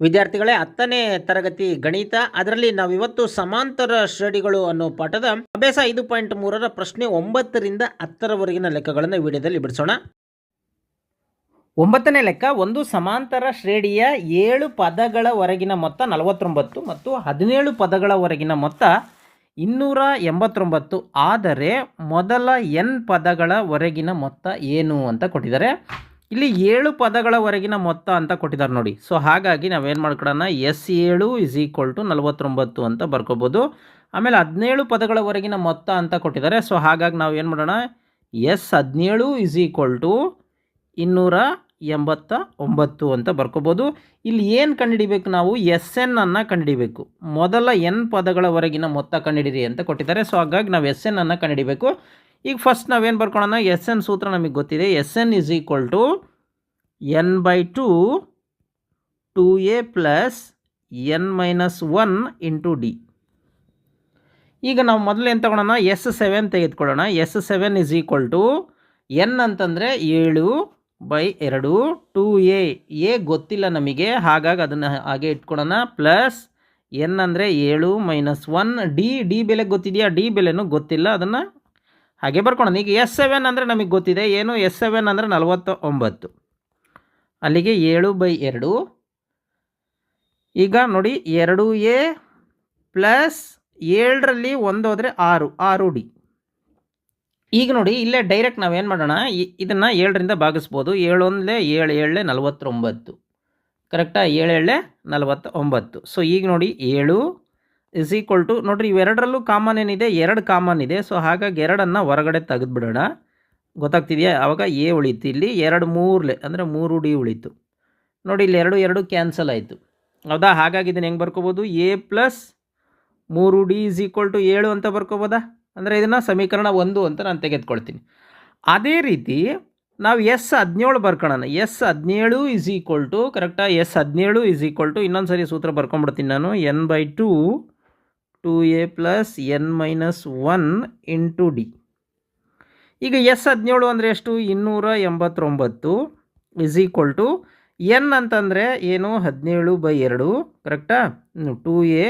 ವಿದ್ಯಾರ್ಥಿಗಳೇ ಹತ್ತನೇ ತರಗತಿ ಗಣಿತ, ಅದರಲ್ಲಿ ನಾವಿವತ್ತು ಸಮಾಂತರ ಶ್ರೇಣಿಗಳು ಅನ್ನೋ ಪಾಠದ ಅಭ್ಯಾಸ ಐದು ಪಾಯಿಂಟ್ ಮೂರರ ಪ್ರಶ್ನೆ ಒಂಬತ್ತರಿಂದ ಹತ್ತರವರೆಗಿನ ಲೆಕ್ಕಗಳನ್ನು ವಿಡಿಯೋದಲ್ಲಿ ಬಿಡಿಸೋಣ. ಒಂಬತ್ತನೇ ಲೆಕ್ಕ, ಒಂದು ಸಮಾಂತರ ಶ್ರೇಣಿಯ ಏಳು ಪದಗಳವರೆಗಿನ ಮೊತ್ತ ನಲವತ್ತೊಂಬತ್ತು ಮತ್ತು ಹದಿನೇಳು ಪದಗಳವರೆಗಿನ ಮೊತ್ತ ಇನ್ನೂರ ಎಂಬತ್ತೊಂಬತ್ತು. ಆದರೆ ಮೊದಲ ಎನ್ ಪದಗಳವರೆಗಿನ ಮೊತ್ತ ಏನು ಅಂತ ಕೊಟ್ಟಿದ್ದಾರೆ? ಇಲ್ಲಿ ಏಳು ಪದಗಳವರೆಗಿನ ಮೊತ್ತ ಅಂತ ಕೊಟ್ಟಿದ್ದಾರೆ ನೋಡಿ. ಸೊ ಹಾಗಾಗಿ ನಾವೇನು ಮಾಡ್ಕೊಳ್ಳೋಣ ಎಸ್ ಏಳು ಇಸ್ ಈಕ್ವಲ್ ಟು ನಲವತ್ತೊಂಬತ್ತು ಅಂತ ಬರ್ಕೋಬೋದು. ಆಮೇಲೆ ಹದಿನೇಳು ಪದಗಳವರೆಗಿನ ಮೊತ್ತ ಅಂತ ಕೊಟ್ಟಿದ್ದಾರೆ. ಸೊ ಹಾಗಾಗಿ ನಾವು ಏನು ಮಾಡೋಣ? ಎಸ್ ಹದಿನೇಳು ಇಸ್ ಈಕ್ವಲ್ ಟು ಇನ್ನೂರ ಎಂಬತ್ತ ಒಂಬತ್ತು ಅಂತ ಬರ್ಕೋಬೋದು. ಇಲ್ಲಿ ಏನು ಕಂಡುಹಿಡಿಬೇಕು ನಾವು? ಎಸ್ ಎನ್ ಅನ್ನು ಕಂಡುಹಿಡಿಬೇಕು. ಮೊದಲ ಎನ್ ಪದಗಳವರೆಗಿನ ಮೊತ್ತ ಕಂಡುಹಿಡಿರಿ ಅಂತ ಕೊಟ್ಟಿದ್ದಾರೆ. ಸೊ ಹಾಗಾಗಿ ನಾವು ಎಸ್ ಎನ್ ಅನ್ನು ಕಂಡುಹಿಡಿಬೇಕು. ಈಗ ಫಸ್ಟ್ ನಾವೇನು ಬರ್ಕೊಳ್ಳೋಣ ಎಸ್ ಎನ್ ಸೂತ್ರ ನಮಗೆ ಗೊತ್ತಿದೆ. S N is equal to N by two two A plus N minus one into D ಈಗ ನಾವು ಮೊದಲು ಏನು ತಗೊಳ್ಳೋಣ ಎಸ್ ಸೆವೆನ್ ತೆಗೆದುಕೊಳ್ಳೋಣ. S seven is equal to N ಅಂತಂದರೆ ಏಳು ಬೈ ಎರಡು ಟೂ ಎ ಎ ಗೊತ್ತಿಲ್ಲ ನಮಗೆ. ಹಾಗಾಗಿ ಅದನ್ನು ಹಾಗೆ ಇಟ್ಕೊಳ್ಳೋಣ. ಪ್ಲಸ್ ಎನ್ ಅಂದರೆ ಏಳು ಮೈನಸ್ ಒನ್ ಡಿ ಡಿ ಬೆಲೆ ಗೊತ್ತಿದೆಯಾ? ಡಿ ಬೆಲೆನೂ ಗೊತ್ತಿಲ್ಲ. ಅದನ್ನು ಹಾಗೆ ಬರ್ಕೊಳ್ಳೋಣ ಈಗ ಎಸ್ ಸೆವೆನ್ ಅಂದರೆ ನಮಗೆ ಗೊತ್ತಿದೆ. ಏನು? ಎಸ್ ಸೆವೆನ್ ಅಂದರೆ ನಲವತ್ತ ಒಂಬತ್ತು ಅಲ್ಲಿಗೆ ಏಳು ಬೈ ಎರಡು. ಈಗ ನೋಡಿ, ಎರಡು ಎ ಪ್ಲಸ್ ಏಳರಲ್ಲಿ ಒಂದು ಹೋದರೆ ಆರು ಆರು ಡಿ. ಈಗ ನೋಡಿ, ಇಲ್ಲೇ ಡೈರೆಕ್ಟ್ ನಾವೇನು ಮಾಡೋಣ? ಇದನ್ನು ಏಳರಿಂದ ಭಾಗಿಸ್ಬೋದು. ಏಳೊಂದಲೇ ಏಳು ಏಳಲೆ ನಲವತ್ತೊಂಬತ್ತು. ಕರೆಕ್ಟಾ ಏಳು ಏಳಲೆ ನಲವತ್ತ ಒಂಬತ್ತು ಸೊ ಈಗ ನೋಡಿ, ಏಳು ಇಸ್ ಈಕ್ವಲ್ ಟು ನೋಡಿರಿ, ಇವೆರಡರಲ್ಲೂ ಕಾಮನ್ ಏನಿದೆ? ಎರಡು ಕಾಮನ್ ಇದೆ. ಸೊ ಹಾಗಾಗಿ ಎರಡನ್ನು ಹೊರಗಡೆ ತೆಗೆದುಬಿಡೋಣ. ಗೊತ್ತಾಗ್ತಿದೆಯಾ? ಆವಾಗ ಎ ಉಳೀತು ಇಲ್ಲಿ ಎರಡು ಮೂರಲೆ, ಅಂದರೆ ಮೂರು ಡಿ ಉಳೀತು. ನೋಡಿ, ಇಲ್ಲಿ ಎರಡು ಎರಡು ಕ್ಯಾನ್ಸಲ್ ಆಯಿತು. ಹೌದಾ? ಹಾಗಾಗಿ ಇದನ್ನು ಹೆಂಗೆ ಬರ್ಕೋಬೋದು? ಎ ಪ್ಲಸ್ ಮೂರು ಡಿ ಇಸ್ ಈಕ್ವಲ್ ಟು ಏಳು ಅಂತ ಬರ್ಕೋಬೋದಾ? ಅಂದರೆ ಇದನ್ನು ಸಮೀಕರಣ ಒಂದು ಅಂತ ನಾನು ತೆಗೆದುಕೊಳ್ತೀನಿ. ಅದೇ ರೀತಿ, ನಾವು ಎಸ್ ಹದಿನೇಳು ಬರ್ಕೊಳ್ಳೋಣ ಎಸ್ ಹದಿನೇಳು ಇಸ್ ಈಕ್ವಲ್ ಟು ಕರೆಕ್ಟಾಗಿ ಎಸ್ ಹದಿನೇಳು ಇಸ್ ಈಕ್ವಲ್ ಟು ಇನ್ನೊಂದು ಸರಿ ಸೂತ್ರ ಬರ್ಕೊಂಡ್ಬಿಡ್ತೀನಿ ನಾನು. N by two two A plus N minus one into D. ಈಗ ಎಸ್ ಹದಿನೇಳು ಅಂದರೆ ಎಷ್ಟು? ಇನ್ನೂರ ಎಂಬತ್ತೊಂಬತ್ತು ಇಸ್ ಈಕ್ವಲ್ ಟು ಎನ್ ಅಂತಂದರೆ ಏನು? ಹದಿನೇಳು ಬೈ ಎರಡು ಕರೆಕ್ಟಾ ಟೂ ಎ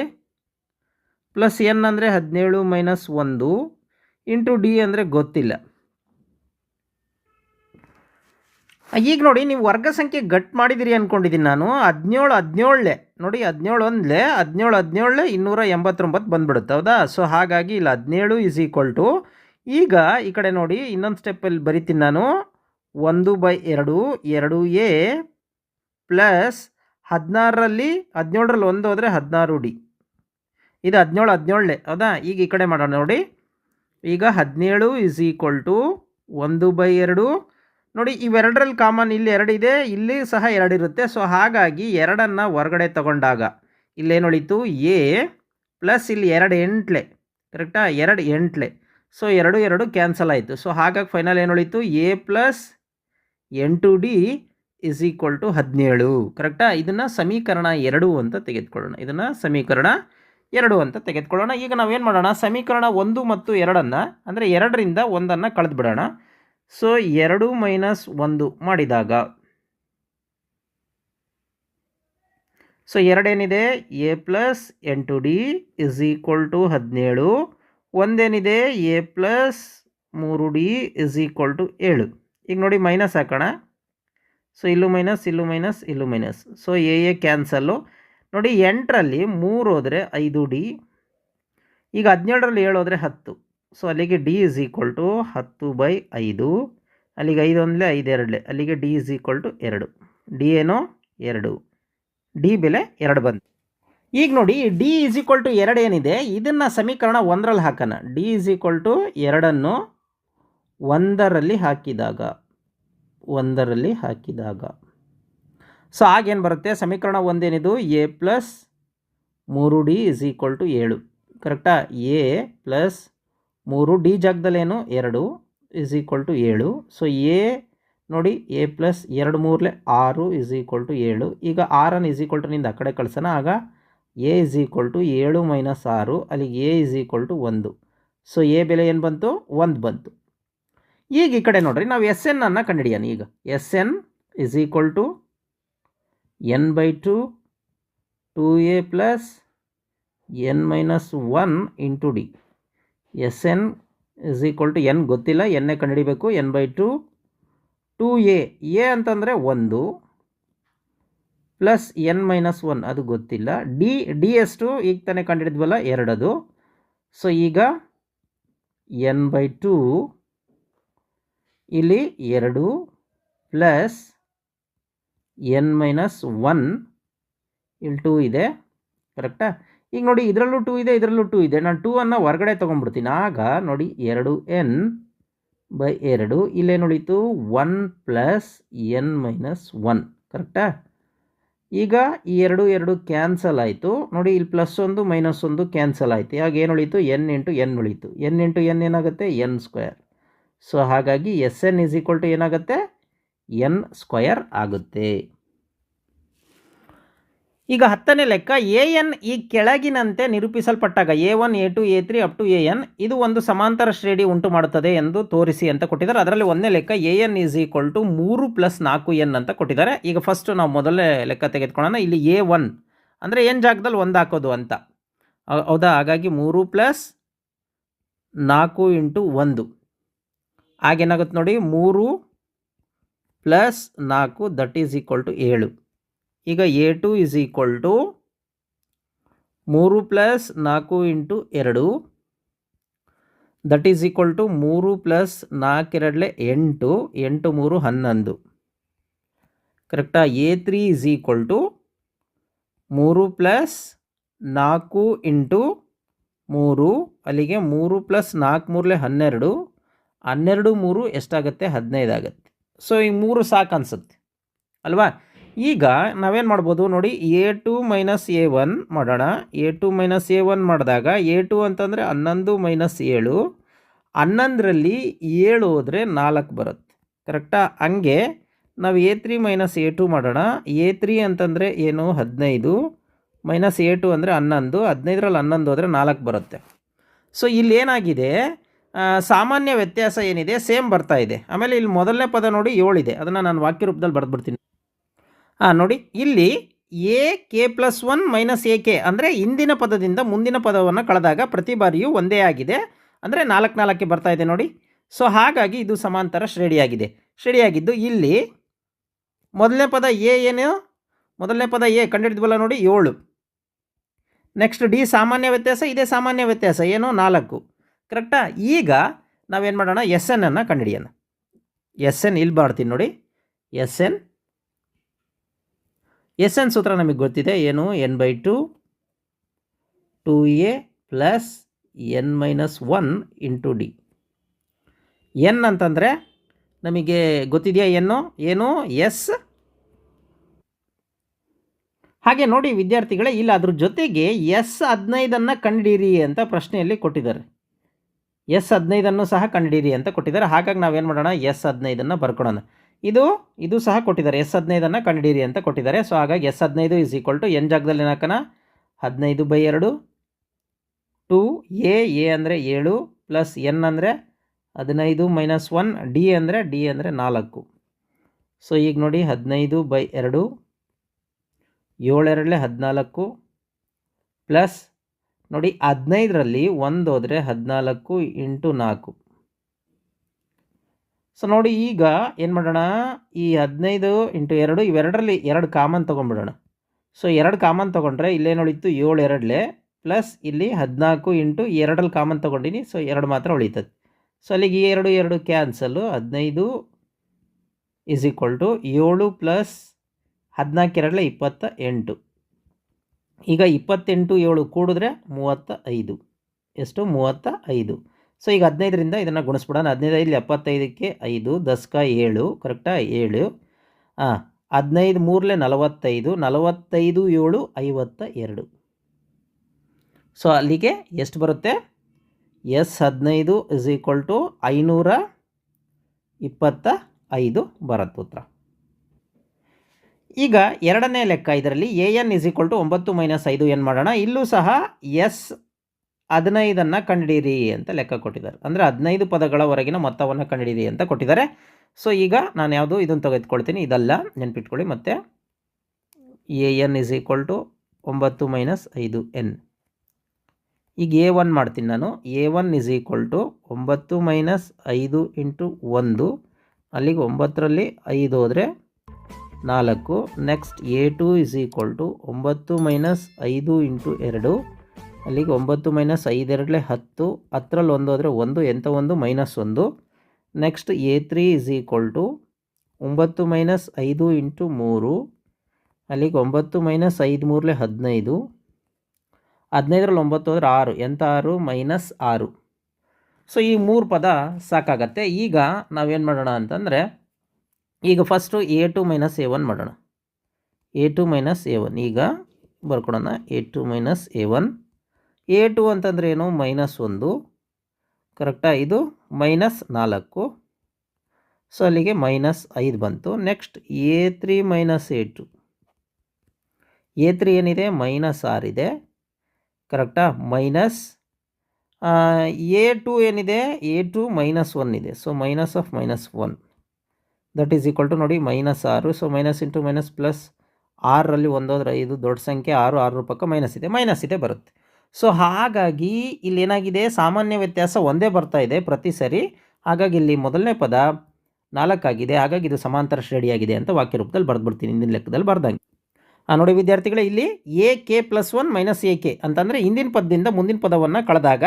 ಪ್ಲಸ್ ಎನ್ ಅಂದರೆ ಹದಿನೇಳು ಮೈನಸ್ ಒಂದು ಇಂಟು ಡಿ ಅಂದರೆ ಗೊತ್ತಿಲ್ಲ. ಈಗ ನೋಡಿ, ನೀವು ವರ್ಗ ಸಂಖ್ಯೆ ಗಟ್ ಮಾಡಿದಿರಿ ಅಂದ್ಕೊಂಡಿದ್ದೀನಿ ನಾನು. ಹದಿನೇಳು ಹದಿನೇಳಲೆ ನೋಡಿ ಹದಿನೇಳು ಒಂದಲೇ ಹದಿನೇಳು ಹದಿನೇಳನೇ ಇನ್ನೂರ ಎಂಬತ್ತೊಂಬತ್ತು ಬಂದ್ಬಿಡುತ್ತೆ. ಹೌದಾ? ಸೊ ಹಾಗಾಗಿ ಇಲ್ಲಿ ಹದಿನೇಳು ಈಸ್ ಈಕ್ವಲ್ ಟು ಈಗ ಈ ಕಡೆ ನೋಡಿ, ಇನ್ನೊಂದು ಸ್ಟೆಪ್ಪಲ್ಲಿ ಬರಿತೀನಿ ನಾನು. ಒಂದು ಬೈ ಎರಡು ಎರಡು ಎ ಪ್ಲಸ್ ಹದಿನಾರರಲ್ಲಿ ಹದಿನೇಳರಲ್ಲಿ ಒಂದು ಹೋದರೆ ಹದಿನಾರು ಡಿ. ಇದು ಹದಿನೇಳು ಹದಿನೇಳೆ ಹೌದಾ? ಈಗ ಈ ಕಡೆ ಮಾಡೋಣ ನೋಡಿ. ಈಗ ಹದಿನೇಳು ಇಸ್ ಈಕ್ವಲ್ ಟು ಒಂದು ಬೈ ಎರಡು ನೋಡಿ, ಇವೆರಡರಲ್ಲಿ ಕಾಮನ್ ಇಲ್ಲಿ ಎರಡಿದೆ, ಇಲ್ಲಿ ಸಹ ಎರಡಿರುತ್ತೆ. ಸೊ ಹಾಗಾಗಿ ಎರಡನ್ನು ಹೊರಗಡೆ ತಗೊಂಡಾಗ ಇಲ್ಲೇನು ಉಳಿತು ಎ ಪ್ಲಸ್ ಇಲ್ಲಿ ಎರಡು ಎಂಟ್ಲೆ, ಕರೆಕ್ಟಾ? ಎರಡು ಎಂಟ್ಲೆ. ಸೊ ಎರಡು ಎರಡು ಕ್ಯಾನ್ಸಲ್ ಆಯಿತು. ಸೊ ಹಾಗಾಗಿ ಫೈನಲ್ ಏನು ಉಳಿತು ಎ ಪ್ಲಸ್ ಎಂಟು ಡಿ ಇಸ್ ಈಕ್ವಲ್ ಟು ಹದಿನೇಳು. ಕರೆಕ್ಟಾ? ಇದನ್ನು ಸಮೀಕರಣ ಎರಡು ಅಂತ ತೆಗೆದುಕೊಳ್ಳೋಣ. ಇದನ್ನು ಸಮೀಕರಣ ಎರಡು ಅಂತ ತೆಗೆದುಕೊಳ್ಳೋಣ. ಈಗ ನಾವೇನು ಮಾಡೋಣ? ಸಮೀಕರಣ ಒಂದು ಮತ್ತು ಎರಡನ್ನು, ಅಂದರೆ ಎರಡರಿಂದ ಒಂದನ್ನು ಕಳೆದು ಬಿಡೋಣ ಸೊ ಎರಡು ಮೈನಸ್ ಒಂದು ಮಾಡಿದಾಗ ಸೊ ಎರಡೇನಿದೆ? ಎ ಪ್ಲಸ್ ಎಂಟು ಡಿ ಇಸ್ ಈಕ್ವಲ್ ಟು ಹದಿನೇಳು. ಒಂದೇನಿದೆ? ಎ ಪ್ಲಸ್ ಮೂರು ಡಿ ಇಸ್ ಈಕ್ವಲ್ ಟು ಏಳು. ಈಗ ನೋಡಿ ಮೈನಸ್ ಹಾಕೋಣ. ಸೊ ಇಲ್ಲೂ ಮೈನಸ್ ಇಲ್ಲೂ ಮೈನಸ್ ಇಲ್ಲೂ minus. So a a cancel. ನೋಡಿ ಎಂಟರಲ್ಲಿ ಮೂರು ಹೋದರೆ ಐದು ಡಿ. ಈಗ ಹದಿನೇಳರಲ್ಲಿ ಏಳು ಹೋದರೆ ಹತ್ತು. ಸೊ ಅಲ್ಲಿಗೆ ಡಿ ಇಸ್ ಈಕ್ವಲ್ ಟು ಹತ್ತು ಬೈ ಐದು. ಅಲ್ಲಿಗೆ ಐದು ಅಂದರೆ ಐದು ಎರಡಲೆ. ಅಲ್ಲಿಗೆ ಡಿ ಇಸ್ ಈಕ್ವಲ್ ಟು ಎರಡು. ಡಿ ಏನು ಎರಡು. ಡಿ ಬೆಲೆ ಎರಡು ಬಂತು. ಈಗ ನೋಡಿ ಡಿ ಇಸ್ ಈಕ್ವಲ್ ಟು ಎರಡು ಏನಿದೆ? ಇದನ್ನು ಸಮೀಕರಣ ಒಂದರಲ್ಲಿ ಹಾಕೋಣ. ಡಿ ಇಸ್ ಈಕ್ವಲ್ ಟು ಎರಡನ್ನು ಒಂದರಲ್ಲಿ ಹಾಕಿದಾಗ ಒಂದರಲ್ಲಿ ಹಾಕಿದಾಗ. ಸೊ ಆಗೇನು ಬರುತ್ತೆ? ಸಮೀಕರಣ ಒಂದೇನಿದು? ಎ ಪ್ಲಸ್ ಮೂರು ಡಿ ಇಸ್ ಈಕ್ವಲ್ ಟು ಏಳು. ಕರೆಕ್ಟಾ ಎ ಪ್ಲಸ್ ಮೂರು ಡಿ ಜಾಗದಲ್ಲೇನು? ಎರಡು ಇಸ್ ಈಕ್ವಲ್ ಟು ಏಳು. ಸೊ ಎ ನೋಡಿ ಎ ಪ್ಲಸ್ ಎರಡು ಮೂರಲೆ ಆರು ಇಸ್ ಈಕ್ವಲ್ ಟು ಏಳು. ಈಗ ಆರನ್ನು ಇಸ್ ಈಕ್ವಲ್ ಟು ನಿಂದ ಆ ಕಡೆ ಕಳ್ಸೋಣ. ಆಗ ಎ ಇಸ್ ಈಕ್ವಲ್ ಟು ಏಳು ಮೈನಸ್ ಆರು. ಅಲ್ಲಿಗೆ ಎ ಇಸ್ ಈಕ್ವಲ್ ಟು ಒಂದು. ಸೊ ಎ ಬೆಲೆ ಏನು ಬಂತು? ಒಂದು ಬಂತು. ಈಗ ಈ ಕಡೆ ನೋಡ್ರಿ, ನಾವು ಎಸ್ ಎನ್ ಅನ್ನು ಕಂಡುಹಿಡಿಯೋಣ. ಈಗ s n is equal to n by two two a plus n minus one into d s n is equal to n ಗೊತ್ತಿಲ್ಲ ಎನ್ನೇ ಕಂಡುಹಿಡಿಬೇಕು n by two two a a ಅಂತಂದರೆ ಒಂದು ಪ್ಲಸ್ ಎನ್ ಮೈನಸ್ ಒನ್ ಅದು ಗೊತ್ತಿಲ್ಲ. D D ಎಷ್ಟು ಈಗ ತಾನೇ ಕಂಡುಹಿಡಿದ್ವಲ್ಲ, ಎರಡದು. ಸೊ ಈಗ ಎನ್ ಬೈ ಟು ಇಲ್ಲಿ ಎರಡು ಪ್ಲಸ್ ಎನ್ ಮೈನಸ್ ಒನ್ ಇಲ್ಲಿ ಟೂ ಇದೆ ಕರೆಕ್ಟಾ ಈಗ ನೋಡಿ ಇದರಲ್ಲೂ ಟೂ ಇದೆ, ಇದರಲ್ಲೂ ಟೂ ಇದೆ. ನಾನು ಟೂ ಅನ್ನು ಹೊರಗಡೆ ತೊಗೊಂಡ್ಬಿಡ್ತೀನಿ. ಆಗ ನೋಡಿ ಎರಡು ಎನ್ ಬೈ ಎರಡು ಇಲ್ಲೇನು ಉಳೀತು one plus n minus one ಕರೆಕ್ಟಾ ಈಗ ಈ ಎರಡು ಎರಡು ಕ್ಯಾನ್ಸಲ್ ಆಯಿತು. ನೋಡಿ ಇಲ್ಲಿ ಪ್ಲಸ್ ಒಂದು ಮೈನಸ್ ಒಂದು ಕ್ಯಾನ್ಸಲ್ ಆಯಿತು. ಆಗ ಏನು ಉಳೀತು? ಎನ್ ಇಂಟು ಎನ್ ಉಳೀತು. ಎನ್ ಇಂಟು ಎನ್ ಏನಾಗುತ್ತೆ? ಎನ್ ಸ್ಕ್ವೇರ್ ಸೊ ಹಾಗಾಗಿ s n is equal to ಏನಾಗುತ್ತೆ? ಎನ್ ಸ್ಕ್ವಯರ್ ಆಗುತ್ತೆ. ಈಗ ಹತ್ತನೇ ಲೆಕ್ಕ ಎ ಎನ್ ಈ ಕೆಳಗಿನಂತೆ ನಿರೂಪಿಸಲ್ಪಟ್ಟಾಗ a one a two a three up to a n ಇದು ಒಂದು ಸಮಾಂತರ ಶ್ರೇಣಿ ಉಂಟು ಮಾಡುತ್ತದೆ ಎಂದು ತೋರಿಸಿ ಅಂತ ಕೊಟ್ಟಿದ್ದಾರೆ. ಅದರಲ್ಲಿ ಒಂದನೇ ಲೆಕ್ಕ a n is equal to ಮೂರು ಪ್ಲಸ್ ನಾಲ್ಕು ಎನ್ ಅಂತ ಕೊಟ್ಟಿದ್ದಾರೆ. ಈಗ ಫಸ್ಟ್ ನಾವು ಮೊದಲನೇ ಲೆಕ್ಕ ತೆಗೆದುಕೊಳ್ಳೋಣ. ಇಲ್ಲಿ ಎ ಒನ್ ಅಂದರೆ ಏನು ಜಾಗದಲ್ಲಿ ಒಂದು ಹಾಕೋದು ಅಂತ? ಹೌದಾ? ಹಾಗಾಗಿ ಮೂರು ಪ್ಲಸ್ ನಾಲ್ಕು ಇಂಟು ಒಂದು. ಆಗೇನಾಗುತ್ತೆ ನೋಡಿ? ಮೂರು ಪ್ಲಸ್ ನಾಲ್ಕು ದಟ್ ಈಸ್ ಈಕ್ವಲ್ ಟು ಏಳು. ಈಗ a two is equal to ಮೂರು ಪ್ಲಸ್ ನಾಲ್ಕು ಇಂಟು ಎರಡು. ದಟ್ ಈಸ್ ಈಕ್ವಲ್ ಟು ಮೂರು ಪ್ಲಸ್ ನಾಲ್ಕೆರಡಲೆ ಎಂಟು. ಎಂಟು, ಮೂರು, ಹನ್ನೊಂದು. ಕರೆಕ್ಟಾ a three is equal to ಮೂರು ಪ್ಲಸ್ ನಾಲ್ಕು ಇಂಟು ಮೂರು. ಅಲ್ಲಿಗೆ ಮೂರು ಪ್ಲಸ್ ನಾಲ್ಕು, ಮೂರಲೆ ಹನ್ನೆರಡು. ಹನ್ನೆರಡು, ಮೂರು ಎಷ್ಟಾಗುತ್ತೆ? ಹದಿನೈದು ಆಗುತ್ತೆ ಸೊ ಈ ಮೂರು ಸಾಕು ಅನಿಸುತ್ತೆ. ಅಲ್ವಾ? ಈಗ ನಾವೇನು ಮಾಡ್ಬೋದು ನೋಡಿ a two minus a one ಮಾಡೋಣ. A two minus a one ಮಾಡಿದಾಗ ಎ ಟು ಅಂತಂದರೆ ಹನ್ನೊಂದು ಮೈನಸ್ ಏಳು. ಹನ್ನೊಂದರಲ್ಲಿ ಏಳು ಹೋದರೆ ನಾಲ್ಕು ಬರುತ್ತೆ. ಕರೆಕ್ಟಾ ಹಂಗೆ ನಾವು a three minus a two ಮಾಡೋಣ. ಎ ತ್ರೀ ಅಂತಂದರೆ ಏನು? ಹದಿನೈದು. ಮೈನಸ್ ಎ ಟು ಅಂದರೆ ಹನ್ನೊಂದು. ಹದಿನೈದರಲ್ಲಿ ಹನ್ನೊಂದು ಹೋದರೆ ನಾಲ್ಕು ಬರುತ್ತೆ. ಸೊ ಇಲ್ಲಿ ಏನಾಗಿದೆ? ಸಾಮಾನ್ಯ ವ್ಯತ್ಯಾಸ ಏನಿದೆ? ಸೇಮ್ ಬರ್ತಾ ಇದೆ. ಆಮೇಲೆ ಇಲ್ಲಿ ಮೊದಲನೇ ಪದ ನೋಡಿ ಏಳಿದೆ ಅದನ್ನು ನಾನು ವಾಕ್ಯ ರೂಪದಲ್ಲಿ ಬರೆದ್ಬಿಡ್ತೀನಿ. ಹಾಂ ನೋಡಿ, ಇಲ್ಲಿ a k plus one minus a k ಅಂದರೆ ಹಿಂದಿನ ಪದದಿಂದ ಮುಂದಿನ ಪದವನ್ನು ಕಳೆದಾಗ ಪ್ರತಿ ಬಾರಿಯೂ ಒಂದೇ ಆಗಿದೆ. ಅಂದರೆ ನಾಲ್ಕು ನಾಲ್ಕಕ್ಕೆ ಬರ್ತಾ ಇದೆ ನೋಡಿ. ಸೊ ಹಾಗಾಗಿ ಇದು ಸಮಾಂತರ ಶ್ರೇಣಿಯಾಗಿದೆ. ಶ್ರೇಣಿಯಾಗಿದ್ದು ಇಲ್ಲಿ ಮೊದಲನೇ ಪದ ಎ ಏನು? ಮೊದಲನೇ ಪದ ಎ ಕಂಡುಹಿಡಿದ್ವಲ್ಲ ನೋಡಿ, ಏಳು. ನೆಕ್ಸ್ಟ್ ಡಿ ಸಾಮಾನ್ಯ ವ್ಯತ್ಯಾಸ, ಇದೇ ಸಾಮಾನ್ಯ ವ್ಯತ್ಯಾಸ, ಏನು? ನಾಲ್ಕು. ಕರೆಕ್ಟಾ ಈಗ ನಾವೇನು ಮಾಡೋಣ? ಎಸ್ ಎನ್ ಅನ್ನು ಕಂಡುಹಿಡಿಯೋಣ. ಎಸ್ ಎನ್ ಇಲ್ಲಿ ಬರ್ತೀನಿ ನೋಡಿ. ಎಸ್ ಎನ್ ಎಸ್ ಎನ್ ಸೂತ್ರ ನಮಗೆ ಗೊತ್ತಿದೆ. ಏನು? N by two two a plus n minus one into d. N ಅಂತಂದರೆ ನಮಗೆ ಗೊತ್ತಿದೆಯಾ ಎನ್ನು? ಏನು? ಎಸ್. ಹಾಗೆ ನೋಡಿ ವಿದ್ಯಾರ್ಥಿಗಳೇ, ಇಲ್ಲ ಅದ್ರ ಜೊತೆಗೆ ಎಸ್ ಹದಿನೈದನ್ನು ಕಂಡಿರಿ ಅಂತ ಪ್ರಶ್ನೆಯಲ್ಲಿ ಕೊಟ್ಟಿದ್ದಾರೆ. ಎಸ್ ಹದಿನೈದನ್ನು ಸಹ ಕಂಡಿರಿ ಅಂತ ಕೊಟ್ಟಿದ್ದಾರೆ. ಹಾಗಾಗಿ ನಾವೇನು ಮಾಡೋಣ? ಎಸ್ ಹದಿನೈದನ್ನು ಬರ್ಕೊಳೋಣ ಇದು ಇದು ಸಹ ಕೊಟ್ಟಿದ್ದಾರೆ. ಎಸ್ ಹದಿನೈದನ್ನು ಕಂಡುಹಿಡಿಯಿರಿ ಅಂತ ಕೊಟ್ಟಿದ್ದಾರೆ. ಸೊ ಹಾಗಾಗಿ ಎಸ್ ಹದಿನೈದು ಇಸ್ ಈಕ್ವಲ್ ಟು ಎನ್ ಜಾಗದಲ್ಲಿ ಹಾಕೋಣ ಹದಿನೈದು ಬೈ ಎರಡು. ಟು, ಎ ಎ ಅಂದರೆ ಏಳು ಪ್ಲಸ್ ಎನ್ ಅಂದರೆ ಹದಿನೈದು ಮೈನಸ್ ಒನ್ ಡಿ ಅಂದರೆ ಡಿ ಅಂದರೆ ನಾಲ್ಕು. ಸೊ ಈಗ ನೋಡಿ ಹದಿನೈದು ಬೈ ಎರಡು. ಏಳೆರಡಲೆ ಹದಿನಾಲ್ಕು ಪ್ಲಸ್ ನೋಡಿ ಹದಿನೈದರಲ್ಲಿ ಒಂದು ಹೋದರೆ ಹದಿನಾಲ್ಕು ಇಂಟು ನಾಲ್ಕು. ಸೊ ನೋಡಿ ಈಗ ಏನು ಮಾಡೋಣ? ಈ ಹದಿನೈದು ಇಂಟು ಎರಡು ಇವೆರಡರಲ್ಲಿ ಎರಡು ಕಾಮನ್ ತೊಗೊಂಡ್ಬಿಡೋಣ. ಸೊ ಎರಡು ಕಾಮನ್ ತೊಗೊಂಡ್ರೆ ಇಲ್ಲೇ ನೋಡಿತ್ತು ಏಳು ಎರಡಲೆ ಪ್ಲಸ್ ಇಲ್ಲಿ ಹದಿನಾಲ್ಕು ಇಂಟು ಎರಡಲ್ಲಿ ಕಾಮನ್ ತೊಗೊಂಡಿನಿ ಸೊ ಎರಡು ಮಾತ್ರ ಉಳಿತದೆ. ಸೊ ಅಲ್ಲಿಗೆ ಎರಡು ಎರಡು ಕ್ಯಾನ್ಸಲ್ಲು ಹದಿನೈದು ಇಸ್ ಈಕ್ವಲ್ ಟು ಏಳು ಪ್ಲಸ್ ಹದಿನಾಲ್ಕು ಎರಡಲೆ ಇಪ್ಪತ್ತ ಎಂಟು. ಈಗ ಇಪ್ಪತ್ತೆಂಟು ಏಳು ಕೂಡಿದ್ರೆ ಮೂವತ್ತ ಐದು. ಎಷ್ಟು? ಮೂವತ್ತ ಐದು. ಸೊ ಈಗ ಹದಿನೈದರಿಂದ ಇದನ್ನು ಗುಣಿಸ್ಬಿಡೋಣ. ಹದಿನೈದು ಇಲ್ಲಿ ಎಪ್ಪತ್ತೈದಕ್ಕೆ ಐದು, ದಸ್ಕ ಏಳು, ಕರೆಕ್ಟಾ? ಏಳು. ಹಾಂ ಹದಿನೈದು ಮೂರಲೆ ನಲವತ್ತೈದು ನಲವತ್ತೈದು ಏಳು, ಐವತ್ತ ಎರಡು. ಸೊ ಅಲ್ಲಿಗೆ ಎಷ್ಟು ಬರುತ್ತೆ? ಎಸ್ ಹದಿನೈದು ಇಸ್ ಈಕ್ವಲ್ ಟು ಐನೂರ ಇಪ್ಪತ್ತ ಐದು ಬರುತ್ತೆ ಉತ್ತರ. ಈಗ ಎರಡನೇ ಲೆಕ್ಕ ಇದರಲ್ಲಿ a n is equal to ಒಂಬತ್ತು ಮೈನಸ್ ಐದು ಏನು ಮಾಡೋಣ. ಇಲ್ಲೂ ಸಹ ಎಸ್ ಹದಿನೈದನ್ನು ಕಂಡುಹಿಡಿಯಿರಿ ಅಂತ ಲೆಕ್ಕ ಕೊಟ್ಟಿದ್ದಾರೆ. ಅಂದರೆ ಹದಿನೈದು ಪದಗಳವರೆಗಿನ ಮೊತ್ತವನ್ನು ಕಂಡುಹಿಡಿಯಿರಿ ಅಂತ ಕೊಟ್ಟಿದ್ದಾರೆ. ಸೊ ಈಗ ನಾನು ಯಾವುದು ಇದನ್ನು ತೆಗೆದುಕೊಳ್ತೀನಿ. ಇದೆಲ್ಲ, ನೆನ್ಪಿಟ್ಕೊಳ್ಳಿ ಮತ್ತು. A n is equal to ಒಂಬತ್ತು ಮೈನಸ್ ಐದು ಎನ್ ಈಗ ಎ ಒನ್ ಮಾಡ್ತೀನಿ ನಾನು. A one is equal to ಒಂಬತ್ತು ಮೈನಸ್ ಐದು ಇಂಟು ಒಂದು. ಅಲ್ಲಿಗೆ ಒಂಬತ್ತರಲ್ಲಿ ಐದು ಹೋದರೆ ನಾಲ್ಕು. Next a two is equal to ಒಂಬತ್ತು ಮೈನಸ್ ಐದು ಇಂಟು ಎರಡು. ಅಲ್ಲಿಗೆ ಒಂಬತ್ತು ಮೈನಸ್ ಐದೆರಡಲೆ ಹತ್ತು ಹತ್ತರಲ್ಲಿ ಒಂದು ಹೋದರೆ ಒಂದು ಎಂಥ ಒಂದು ಮೈನಸ್ ಒಂದು. Next a three is equal to ಒಂಬತ್ತು ಮೈನಸ್ ಐದು ಇಂಟು ಮೂರು, ಅಲ್ಲಿಗೆ ಒಂಬತ್ತು ಮೈನಸ್ ಐದು ಮೂರಲೆ ಹದಿನೈದು. ಹದಿನೈದರಲ್ಲಿ ಒಂಬತ್ತು ಹೋದರೆ ಆರು ಎಂಥ ಆರು? ಮೈನಸ್ ಆರು. ಸೊ ಈ ಮೂರು ಪದ ಸಾಕಾಗತ್ತೆ. ಈಗ ನಾವೇನು ಮಾಡೋಣ ಅಂತಂದರೆ, ಈಗ first a two minus a one ಮಾಡೋಣ. A two minus a one ಈಗ ಬರ್ಕೊಡೋಣ. A two minus a one a two ಅಂತಂದ್ರೆ ಏನು? ಮೈನಸ್ ಒಂದು. ಕರೆಕ್ಟಾ ಇದು ಮೈನಸ್ ನಾಲ್ಕು. ಸೊ ಅಲ್ಲಿಗೆ ಮೈನಸ್ ಐದು ಬಂತು. Next a three minus a two a three ಏನಿದೆ? ಮೈನಸ್ ಆರಿದೆ ಕರೆಕ್ಟಾ ಮೈನಸ್ ಎ ಟು ಏನಿದೆ? ಎ ಟು ಮೈನಸ್ ಒನ್ ಇದೆ. So minus of minus one that is equal to ನೋಡಿ ಮೈನಸ್ ಆರು. So minus into minus plus ಆರರಲ್ಲಿ ಒಂದೋದ್ರೆ ಐದು. ದೊಡ್ಡ ಸಂಖ್ಯೆ ಆರು. ಆರು ಪಕ್ಕ ಮೈನಸ್ ಇದೆ. ಮೈನಸ್ ಇದೆ ಬರುತ್ತೆ. ಸೊ, ಹಾಗಾಗಿ ಇಲ್ಲಿ ಏನಾಗಿದೆ ಸಾಮಾನ್ಯ ವ್ಯತ್ಯಾಸ ಒಂದೇ ಬರ್ತಾ ಇದೆ ಪ್ರತಿ ಸರಿ. ಹಾಗಾಗಿ ಇಲ್ಲಿ ಮೊದಲನೇ ಪದ ನಾಲ್ಕಾಗಿದೆ. ಹಾಗಾಗಿ ಇದು ಸಮಾಂತರ ಶ್ರೇಣಿಯಾಗಿದೆ ಅಂತ ವಾಕ್ಯ ರೂಪದಲ್ಲಿ ಬರೆದ್ಬಿಡ್ತೀನಿ. ಹಿಂದಿನ ಲೆಕ್ಕದಲ್ಲಿ ಬರ್ದಂಗೆ. ಆ, ನೋಡಿ ವಿದ್ಯಾರ್ಥಿಗಳೇ, ಇಲ್ಲಿ a, k plus one minus a, k ಅಂತಂದರೆ ಹಿಂದಿನ ಪದದಿಂದ ಮುಂದಿನ ಪದವನ್ನು ಕಳೆದಾಗ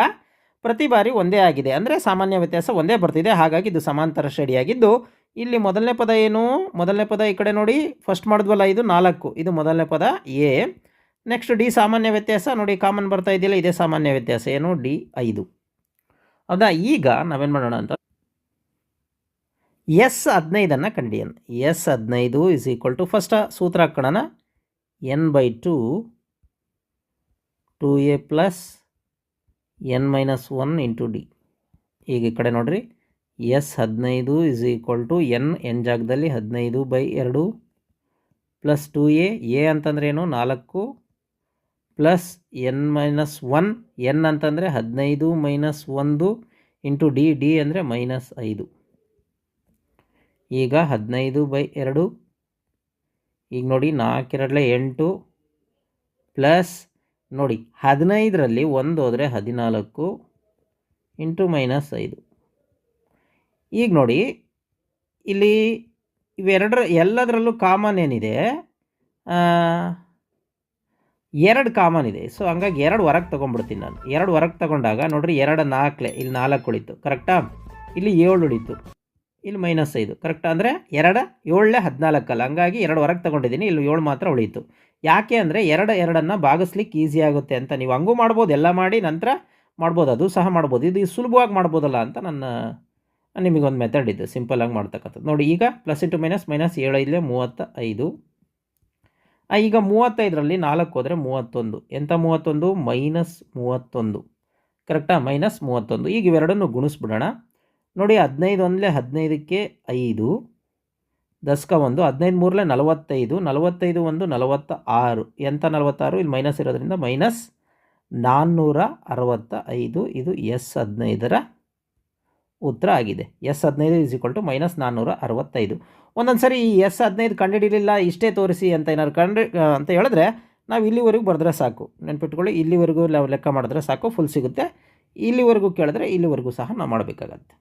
ಪ್ರತಿ ಬಾರಿ ಒಂದೇ ಆಗಿದೆ. ಅಂದರೆ ಸಾಮಾನ್ಯ ವ್ಯತ್ಯಾಸ ಒಂದೇ ಬರ್ತಿದೆ. ಹಾಗಾಗಿ ಇದು ಸಮಾಂತರ ಶ್ರೇಣಿಯಾಗಿದ್ದು, ಇಲ್ಲಿ ಮೊದಲನೇ ಪದ ಏನು? ಮೊದಲನೇ ಪದ ಈ ಕಡೆ ನೋಡಿ. ಫಸ್ಟ್ ಮಾಡಿದ್ವಲ್ಲ ಇದು ನಾಲ್ಕು. ಇದು ಮೊದಲನೇ ಪದ ಎ. ನೆಕ್ಸ್ಟ್ ಡಿ ಸಾಮಾನ್ಯ ವ್ಯತ್ಯಾಸ. ನೋಡಿ ಕಾಮನ್ ಬರ್ತಾ ಇದೆಯಲ್ಲ, ಇದೇ ಸಾಮಾನ್ಯ ವ್ಯತ್ಯಾಸ. ಏನು? ಡಿ ಐದು. ಹೌದಾ? ಈಗ ನಾವೇನು ಮಾಡೋಣ ಅಂತ? ಎಸ್ ಹದಿನೈದನ್ನು ಕಂಡಿಯನ್ ಎಸ್ ಹದಿನೈದು ಇಸ್ ಈಕ್ವಲ್ ಟು ಫಸ್ಟ್ ಸೂತ್ರ ಹಾಕೋಣ n by two two a plus n minus one into d ಈಗ ಈ ಕಡೆ ನೋಡಿರಿ. ಎಸ್ ಹದಿನೈದು is equal to n n ಜಾಗದಲ್ಲಿ ಹದಿನೈದು ಬೈ ಎರಡು ಪ್ಲಸ್ ಟು ಎ ಎ ಅಂತಂದ್ರೆ ಏನು? ನಾಲ್ಕು plus n minus one, n ಅಂತಂದರೆ ಹದಿನೈದು ಮೈನಸ್ ಒಂದು ಇಂಟು ಡಿ ಡಿ ಅಂದರೆ ಮೈನಸ್ ಐದು. ಈಗ ಹದಿನೈದು ಬೈ ಎರಡು, ಈಗ ನೋಡಿ ನಾಲ್ಕೆರಡಲೆ ಎಂಟು ಪ್ಲಸ್ ನೋಡಿ ಹದಿನೈದರಲ್ಲಿ ಒಂದು ಹೋದರೆ ಹದಿನಾಲ್ಕು ಇಂಟು ಮೈನಸ್ ಐದು. ಈಗ ನೋಡಿ ಇಲ್ಲಿ ಇವೆರಡರ ಎಲ್ಲದರಲ್ಲೂ ಕಾಮನ್ ಏನಿದೆ? ಎರಡು ಕಾಮನ್ ಇದೆ. ಸೊ ಹಂಗಾಗಿ ಎರಡು ಹೊರಗೆ ತೊಗೊಂಡ್ಬಿಡ್ತೀನಿ ನಾನು. ಎರಡು ಹೊರಗೆ ತೊಗೊಂಡಾಗ ನೋಡ್ರಿ ಎರಡು ನಾಲ್ಕಲೆ, ಇಲ್ಲಿ ನಾಲ್ಕು ಉಳಿತು. ಕರೆಕ್ಟಾ ಇಲ್ಲಿ ಏಳು ಉಳಿತು. ಇಲ್ಲಿ ಮೈನಸ್ ಐದು. ಕರೆಕ್ಟಾ ಅಂದರೆ ಎರಡು ಏಳನೇ ಹದಿನಾಲ್ಕಲ್ಲ ಹಂಗಾಗಿ ಎರಡು ಹೊರಗೆ ತೊಗೊಂಡಿದ್ದೀನಿ. ಇಲ್ಲಿ ಏಳು ಮಾತ್ರ ಉಳಿತು. ಯಾಕೆ ಅಂದರೆ ಎರಡು ಎರಡನ್ನು ಭಾಗಿಸ್ಲಿಕ್ಕೆ ಈಸಿ ಆಗುತ್ತೆ ಅಂತ ನೀವು ಹಂಗೂ ಮಾಡ್ಬೋದು, ಎಲ್ಲ ಮಾಡಿ ನಂತರ ಮಾಡ್ಬೋದು, ಅದು ಸಹ ಮಾಡ್ಬೋದು. ಇದು ಸುಲಭವಾಗಿ ಮಾಡ್ಬೋದಲ್ಲ ಅಂತ ನನ್ನ, ನಿಮಗೊಂದು ಮೆಥಡ್ ಇದು. ಸಿಂಪಲಾಗಿ ಮಾಡ್ತಕ್ಕಂಥದ್ದು. ನೋಡಿ ಈಗ ಪ್ಲಸ್ ಇಂಟು ಮೈನಸ್ ಮೈನಸ್ ಏಳು ಐದಲೇ ಮೂವತ್ತ ಐದು ಈಗ ಮೂವತ್ತೈದರಲ್ಲಿ ನಾಲ್ಕು ಹೋದರೆ ಮೂವತ್ತೊಂದು. ಎಂಥ ಮೂವತ್ತೊಂದು? ಮೈನಸ್ ಮೂವತ್ತೊಂದು. ಕರೆಕ್ಟಾ? ಮೈನಸ್ ಮೂವತ್ತೊಂದು. ಈಗ ಇವೆರಡನ್ನು ಗುಣಿಸ್ಬಿಡೋಣ. ನೋಡಿ, ಹದಿನೈದು ಒಂದಲೇ ಹದಿನೈದಕ್ಕೆ ಐದು. ದಸಕ ಒಂದು, ಹದಿನೈದು ಮೂರಲೇ ನಲವತ್ತೈದು. ನಲವತ್ತೈದು ಒಂದು ನಲವತ್ತ ಆರು ಎಂಥ ನಲವತ್ತಾರು? ಇಲ್ಲಿ ಮೈನಸ್ ಇರೋದ್ರಿಂದ ಮೈನಸ್ ನಾನ್ನೂರ ಅರವತ್ತ ಐದು ಇದು ಎಸ್ ಹದಿನೈದರ ಉತ್ತರ ಆಗಿದೆ. ಎಸ್ ಹದಿನೈದು ಇಸ್ ಈಕ್ವಲ್ ಟು ಮೈನಸ್ ನಾನ್ನೂರ ಅರವತ್ತೈದು ಒಂದೊಂದು ಸರಿ ಈ ಎಸ್ ಹದಿನೈದು ಕಂಡುಹಿಡಿಯಲಿಲ್ಲ ಇಷ್ಟೇ ತೋರಿಸಿ ಅಂತ ಏನಾದ್ರು ಕಂಡು ಅಂತ ಹೇಳಿದ್ರೆ ನಾವು ಇಲ್ಲಿವರೆಗೂ ಬರೆದ್ರೆ ಸಾಕು. ನೆನ್ಪಿಟ್ಕೊಳ್ಳಿ, ಇಲ್ಲಿವರೆಗೂ ನಾವು ಲೆಕ್ಕ ಮಾಡಿದ್ರೆ ಸಾಕು ಫುಲ್ ಸಿಗುತ್ತೆ. ಇಲ್ಲಿವರೆಗೂ ಕೇಳಿದ್ರೆ ಇಲ್ಲಿವರೆಗೂ ಸಹ ನಾವು ಮಾಡಬೇಕಾಗತ್ತೆ.